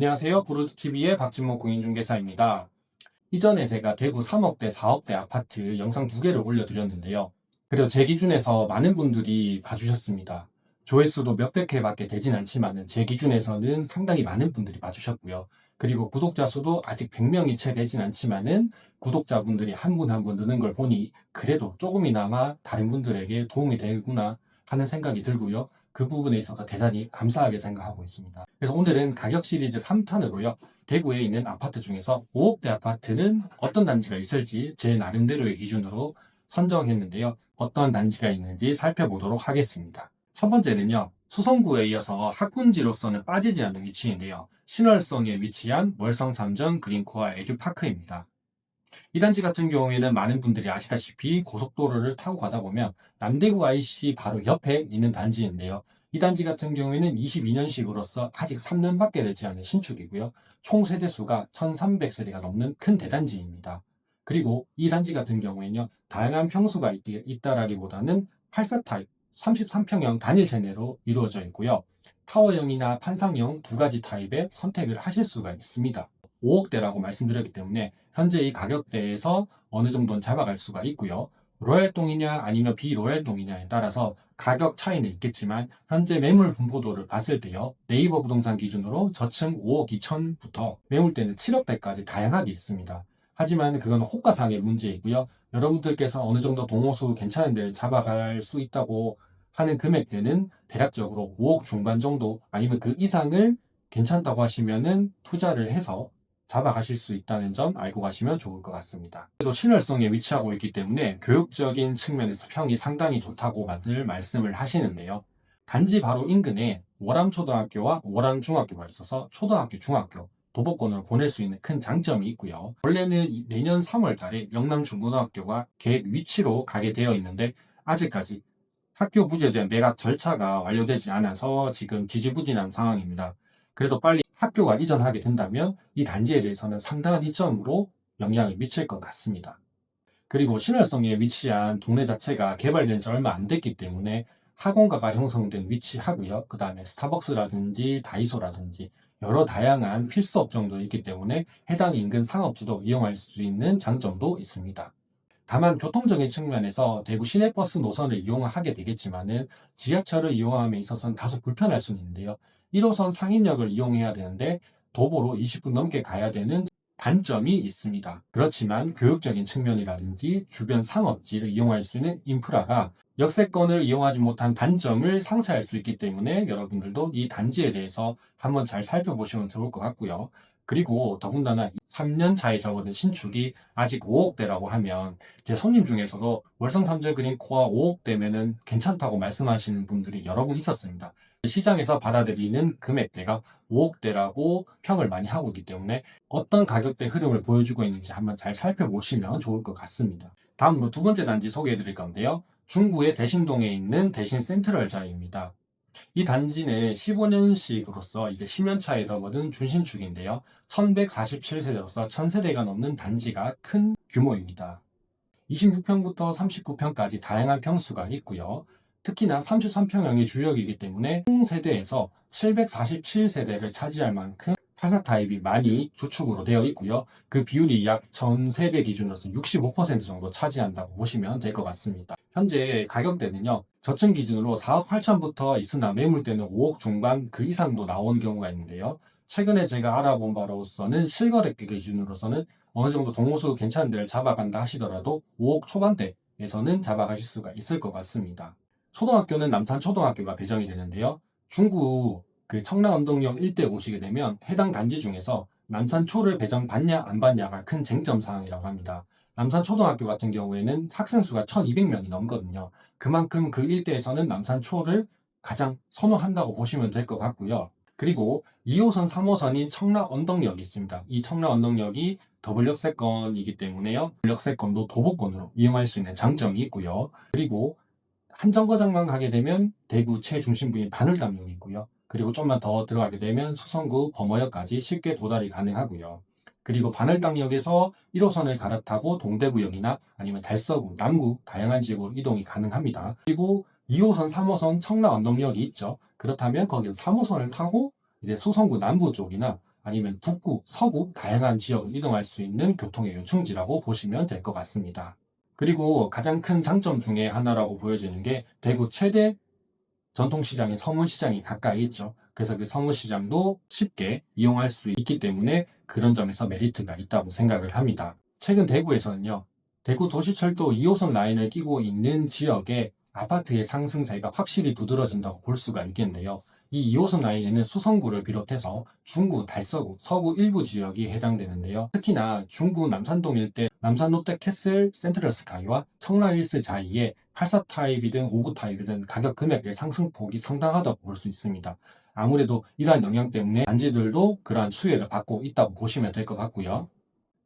안녕하세요. 브루드TV의 박진모 공인중개사입니다. 이전에 제가 대구 3억대, 4억대 아파트 영상 두 개를 올려드렸는데요. 그리고 제 기준에서 많은 분들이 봐주셨습니다. 조회수도 몇백 회밖에 되진 않지만 제 기준에서는 상당히 많은 분들이 봐주셨고요. 그리고 구독자 수도 아직 100명이 채 되진 않지만은 구독자분들이 한 분 한 분 느는 걸 보니 그래도 조금이나마 다른 분들에게 도움이 되구나 하는 생각이 들고요. 그 부분에 있어서 대단히 감사하게 생각하고 있습니다. 그래서 오늘은 가격 시리즈 3탄으로요. 대구에 있는 아파트 중에서 5억대 아파트는 어떤 단지가 있을지 제 나름대로의 기준으로 선정했는데요. 어떤 단지가 있는지 살펴보도록 하겠습니다. 첫 번째는요. 수성구에 이어서 학군지로서는 빠지지 않는 위치인데요. 신월성에 위치한 월성 삼정 그린코아 에듀파크입니다. 이 단지 같은 경우에는 많은 분들이 아시다시피 고속도로를 타고 가다 보면 남대구 IC 바로 옆에 있는 단지인데요. 이 단지 같은 경우에는 22년식으로서 아직 3년밖에 되지 않은 신축이고요. 총 세대수가 1300세대가 넘는 큰 대단지입니다. 그리고 이 단지 같은 경우에는요. 다양한 평수가 있, 있다라기보다는 84 타입 33평형 단일 세대로 이루어져 있고요. 타워형이나 판상형 두 가지 타입의 선택을 하실 수가 있습니다. 5억대라고 말씀드렸기 때문에 현재 이 가격대에서 어느 정도는 잡아갈 수가 있고요. 로얄동이냐 아니면 비로얄동이냐에 따라서 가격 차이는 있겠지만 현재 매물 분포도를 봤을 때요. 네이버 부동산 기준으로 저층 5억 2천부터 매물대는 7억대까지 다양하게 있습니다. 하지만 그건 호가상의 문제이고요. 여러분들께서 어느 정도 동호수 괜찮은 데를 잡아갈 수 있다고 하는 금액대는 대략적으로 5억 중반 정도 아니면 그 이상을 괜찮다고 하시면은 투자를 해서 잡아가실 수 있다는 점 알고 가시면 좋을 것 같습니다. 또 신월성에 위치하고 있기 때문에 교육적인 측면에서 평이 상당히 좋다고 늘 말씀을 하시는데요. 단지 바로 인근에 월암초등학교와 월암중학교가 있어서 초등학교, 중학교, 도보권을 보낼 수 있는 큰 장점이 있고요. 원래는 내년 3월 달에 영남중고등학교가 계획 위치로 가게 되어 있는데 아직까지 학교 부지에 매각 절차가 완료되지 않아서 지금 지지부진한 상황입니다. 그래도 빨리 학교가 이전하게 된다면 이 단지에 대해서는 상당한 이점으로 영향을 미칠 것 같습니다. 그리고 신월성에 위치한 동네 자체가 개발된 지 얼마 안 됐기 때문에 학원가가 형성된 위치하고요. 그 다음에 스타벅스라든지 다이소라든지 여러 다양한 필수 업종도 있기 때문에 해당 인근 상업지도 이용할 수 있는 장점도 있습니다. 다만 교통적인 측면에서 대구 시내버스 노선을 이용하게 되겠지만은 지하철을 이용함에 있어서는 다소 불편할 수는 있는데요. 1호선 상인역을 이용해야 되는데 도보로 20분 넘게 가야 되는 단점이 있습니다. 그렇지만 교육적인 측면이라든지 주변 상업지를 이용할 수 있는 인프라가 역세권을 이용하지 못한 단점을 상쇄할 수 있기 때문에 여러분들도 이 단지에 대해서 한번 잘 살펴보시면 좋을 것 같고요. 그리고 더군다나 3년 차에 접어든 신축이 아직 5억대라고 하면 제 손님 중에서도 월성 삼재 그린 코아 5억대면은 괜찮다고 말씀하시는 분들이 여러 분 있었습니다. 시장에서 받아들이는 금액대가 5억대라고 평을 많이 하고 있기 때문에 어떤 가격대 흐름을 보여주고 있는지 한번 잘 살펴보시면 좋을 것 같습니다. 다음으로 두 번째 단지 소개해 드릴 건데요. 중구의 대신동에 있는 대신 센트럴자입니다. 이 단지는 15년식으로서 이제 10년 차에 접어든 준신축인데요. 1147세대로서 1000세대가 넘는 단지가 큰 규모입니다. 26평부터 39평까지 다양한 평수가 있고요. 특히나 33평형이 주력이기 때문에 총 세대에서 747세대를 차지할 만큼 84 타입이 많이 주축으로 되어 있고요. 그 비율이 약 전 세대 기준으로서 65% 정도 차지한다고 보시면 될 것 같습니다. 현재 가격대는요. 저층 기준으로 4억 8천부터 있으나 매물대는 5억 중반 그 이상도 나온 경우가 있는데요. 최근에 제가 알아본 바로서는 실거래가 기준으로서는 어느 정도 동호수 괜찮은 데를 잡아간다 하시더라도 5억 초반대에서는 잡아가실 수가 있을 것 같습니다. 초등학교는 남산초등학교가 배정이 되는데요. 중구 그 청라운동역 일대 보시게 되면 해당 단지 중에서 남산초를 배정받냐 안 받냐가 큰 쟁점 사항이라고 합니다. 남산초등학교 같은 경우에는 학생 수가 1200명이 넘거든요. 그만큼 그 일대에서는 남산초를 가장 선호한다고 보시면 될 것 같고요. 그리고 2호선, 3호선인 청라 언덕역이 있습니다. 이 청라 언덕역이 더블 역세권이기 때문에요. 더블 역세권도 도보권으로 이용할 수 있는 장점이 있고요. 그리고 한 정거장만 가게 되면 대구 최중심부인 바늘담역이 있고요. 그리고 좀만 더 들어가게 되면 수성구 범어역까지 쉽게 도달이 가능하고요. 그리고 바늘당역에서 1호선을 갈아타고 동대구역이나 아니면 달서구, 남구 다양한 지역으로 이동이 가능합니다. 그리고 2호선, 3호선 청라 언덕역이 있죠. 그렇다면 거기 3호선을 타고 이제 수성구 남부 쪽이나 아니면 북구, 서구 다양한 지역을 이동할 수 있는 교통의 요충지라고 보시면 될 것 같습니다. 그리고 가장 큰 장점 중에 하나라고 보여지는 게 대구 최대 전통시장인 서문시장이 가까이 있죠. 그래서 그 서문시장도 쉽게 이용할 수 있기 때문에 그런 점에서 메리트가 있다고 생각을 합니다. 최근 대구에서는요, 대구 도시철도 2호선 라인을 끼고 있는 지역에 아파트의 상승세가 확실히 두드러진다고 볼 수가 있겠는데요. 이 2호선 라인에는 수성구를 비롯해서 중구, 달서구, 서구 일부 지역이 해당되는데요. 특히나 중구 남산동 일대 남산 롯데캐슬 센트럴 스카이와 청라힐스 자이의 84 타입이든 59 타입이든 가격 금액의 상승폭이 상당하다고 볼 수 있습니다. 아무래도 이러한 영향 때문에 단지들도 그러한 수혜를 받고 있다고 보시면 될 것 같고요.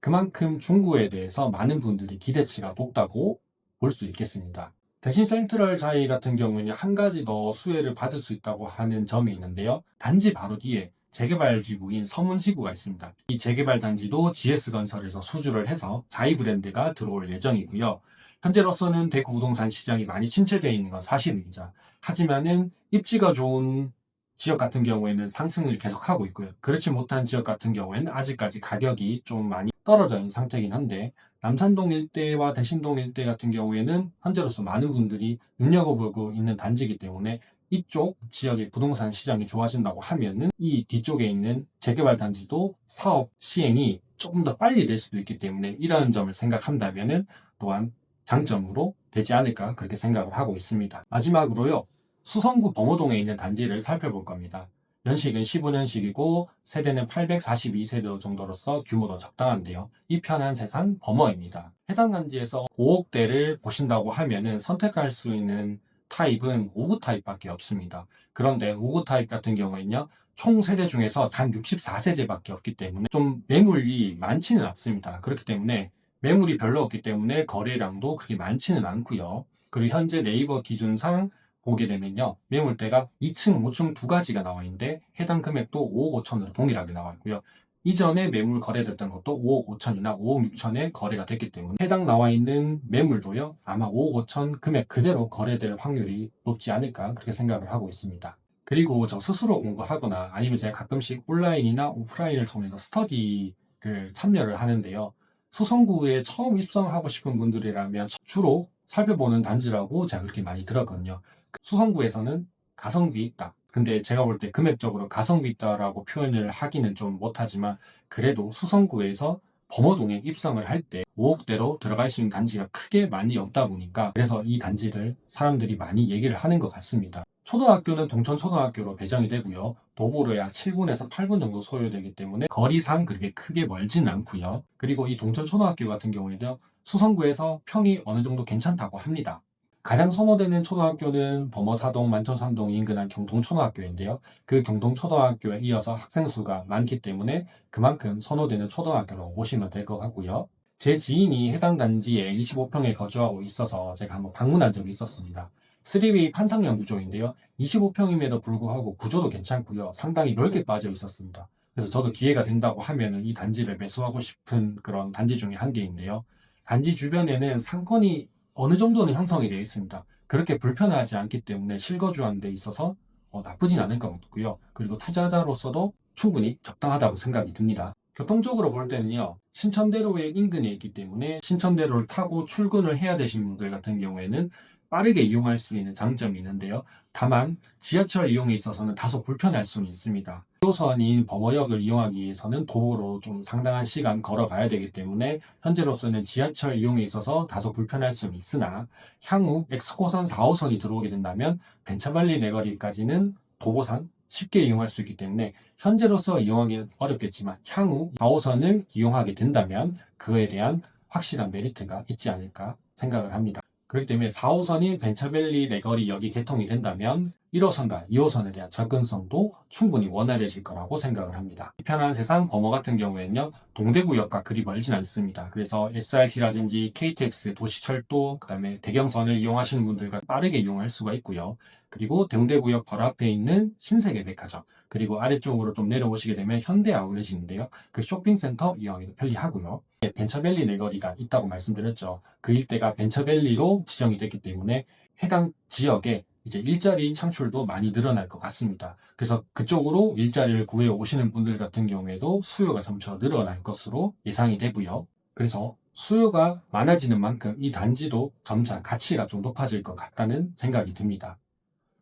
그만큼 중구에 대해서 많은 분들이 기대치가 높다고 볼 수 있겠습니다. 대신 센트럴 자이 같은 경우는 한 가지 더 수혜를 받을 수 있다고 하는 점이 있는데요. 단지 바로 뒤에 재개발 지구인 서문지구가 있습니다. 이 재개발 단지도 GS건설에서 수주를 해서 자이 브랜드가 들어올 예정이고요. 현재로서는 대구 부동산 시장이 많이 침체되어 있는 건 사실입니다. 하지만은 입지가 좋은 지역 같은 경우에는 상승을 계속하고 있고요. 그렇지 못한 지역 같은 경우에는 아직까지 가격이 좀 많이 떨어져 있는 상태이긴 한데 남산동 일대와 대신동 일대 같은 경우에는 현재로서 많은 분들이 눈여겨보고 있는 단지이기 때문에 이쪽 지역의 부동산 시장이 좋아진다고 하면은 이 뒤쪽에 있는 재개발 단지도 사업 시행이 조금 더 빨리 될 수도 있기 때문에 이러한 점을 생각한다면은 또한 장점으로 되지 않을까 그렇게 생각을 하고 있습니다. 마지막으로요. 수성구 범호동에 있는 단지를 살펴볼 겁니다. 연식은 15년식이고 세대는 842세대 정도로서 규모도 적당한데요. 이 편한 세상 범어입니다. 해당 단지에서 5억대를 보신다고 하면은 선택할 수 있는 타입은 5구 타입밖에 없습니다. 그런데 5구 타입 같은 경우에는요. 총 세대 중에서 단 64세대밖에 없기 때문에 좀 매물이 많지는 않습니다. 그렇기 때문에 매물이 별로 없기 때문에 거래량도 그렇게 많지는 않고요. 그리고 현재 네이버 기준상 보게 되면요. 매물대가 2층, 5층 두 가지가 나와 있는데 해당 금액도 5억 5천으로 동일하게 나와 있고요. 이전에 매물 거래됐던 것도 5억 5천이나 5억 6천에 거래가 됐기 때문에 해당 나와 있는 매물도요. 아마 5억 5천 금액 그대로 거래될 확률이 높지 않을까 그렇게 생각을 하고 있습니다. 그리고 저 스스로 공부하거나 아니면 제가 가끔씩 온라인이나 오프라인을 통해서 스터디를 참여를 하는데요. 수성구에 처음 입성하고 싶은 분들이라면 주로 살펴보는 단지라고 제가 그렇게 많이 들었거든요. 수성구에서는 가성비 있다. 근데 제가 볼 때 금액적으로 가성비 있다라고 표현을 하기는 좀 못하지만 그래도 수성구에서 범어동에 입성을 할 때 5억대로 들어갈 수 있는 단지가 크게 많이 없다 보니까 그래서 이 단지를 사람들이 많이 얘기를 하는 것 같습니다. 초등학교는 동천초등학교로 배정이 되고요. 도보로 약 7분에서 8분 정도 소요되기 때문에 거리상 그렇게 크게 멀지는 않고요. 그리고 이 동천초등학교 같은 경우에는 수성구에서 평이 어느 정도 괜찮다고 합니다. 가장 선호되는 초등학교는 범어사동, 만천산동 인근한 경동초등학교인데요. 그 경동초등학교에 이어서 학생 수가 많기 때문에 그만큼 선호되는 초등학교로 보시면 될 것 같고요. 제 지인이 해당 단지에 25평에 거주하고 있어서 제가 한번 방문한 적이 있었습니다. 3B 판상형 구조인데요. 25평임에도 불구하고 구조도 괜찮고요. 상당히 넓게 빠져 있었습니다. 그래서 저도 기회가 된다고 하면은 이 단지를 매수하고 싶은 그런 단지 중에 한 개인데요. 단지 주변에는 상권이 어느 정도는 형성이 되어 있습니다. 그렇게 불편하지 않기 때문에 실거주하는 데 있어서 어, 나쁘진 않을 것 같고요. 그리고 투자자로서도 충분히 적당하다고 생각이 듭니다. 교통적으로 볼 때는요, 신천대로의 인근에 있기 때문에 신천대로를 타고 출근을 해야 되신 분들 같은 경우에는 빠르게 이용할 수 있는 장점이 있는데요. 다만 지하철 이용에 있어서는 다소 불편할 수는 있습니다. 1호선인 범어역을 이용하기 위해서는 도보로 좀 상당한 시간 걸어가야 되기 때문에 현재로서는 지하철 이용에 있어서 다소 불편할 수는 있으나 향후 엑스코선 4호선이 들어오게 된다면 벤차발리 내거리까지는 도보상 쉽게 이용할 수 있기 때문에 현재로서 이용하기는 어렵겠지만 향후 4호선을 이용하게 된다면 그에 대한 확실한 메리트가 있지 않을까 생각을 합니다. 그렇기 때문에 4호선인 벤처밸리 내거리 역이 개통이 된다면 1호선과 2호선에 대한 접근성도 충분히 원활해질 거라고 생각을 합니다. 편한 세상 범어 같은 경우에는요, 동대구역과 그리 멀진 않습니다. 그래서 SRT라든지 KTX, 도시철도, 그 다음에 대경선을 이용하시는 분들과 빠르게 이용할 수가 있고요. 그리고 동대구역 바로 앞에 있는 신세계 백화점, 그리고 아래쪽으로 좀 내려오시게 되면 현대 아울렛인데요. 그 쇼핑센터 이용하기도 편리하고요. 네, 벤처밸리 내거리가 있다고 말씀드렸죠. 그 일대가 벤처밸리로 지정이 됐기 때문에 해당 지역에 이제 일자리 창출도 많이 늘어날 것 같습니다. 그래서 그쪽으로 일자리를 구해 오시는 분들 같은 경우에도 수요가 점차 늘어날 것으로 예상이 되고요. 그래서 수요가 많아지는 만큼 이 단지도 점차 가치가 좀 높아질 것 같다는 생각이 듭니다.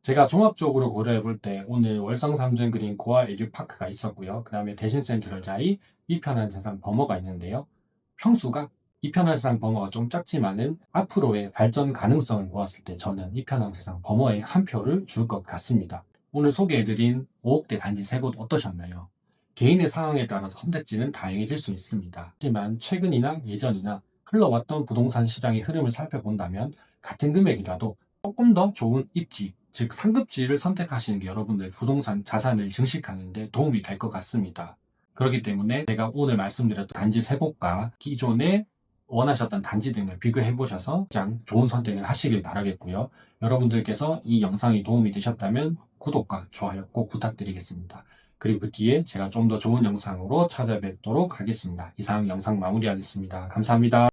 제가 종합적으로 고려해 볼 때 오늘 월성 삼전 그린 고아 에듀파크가 있었고요. 그 다음에 대신 센트럴 자이 이편한 세상 범어가 있는데요. 평수가 이편한 세상 범어가 좀 작지만은 앞으로의 발전 가능성을 보았을 때 저는 이편한 세상 범어에 한 표를 줄 것 같습니다. 오늘 소개해드린 5억대 단지 세 곳 어떠셨나요? 개인의 상황에 따라서 선택지는 다양해질 수 있습니다. 하지만 최근이나 예전이나 흘러왔던 부동산 시장의 흐름을 살펴본다면 같은 금액이라도 조금 더 좋은 입지, 즉 상급지를 선택하시는 게 여러분들 부동산 자산을 증식하는 데 도움이 될 것 같습니다. 그렇기 때문에 제가 오늘 말씀드렸던 단지 세 곳과 기존에 원하셨던 단지 등을 비교해 보셔서 가장 좋은 선택을 하시길 바라겠고요. 여러분들께서 이 영상이 도움이 되셨다면 구독과 좋아요 꼭 부탁드리겠습니다. 그리고 그 뒤에 제가 좀 더 좋은 영상으로 찾아뵙도록 하겠습니다. 이상 영상 마무리하겠습니다. 감사합니다.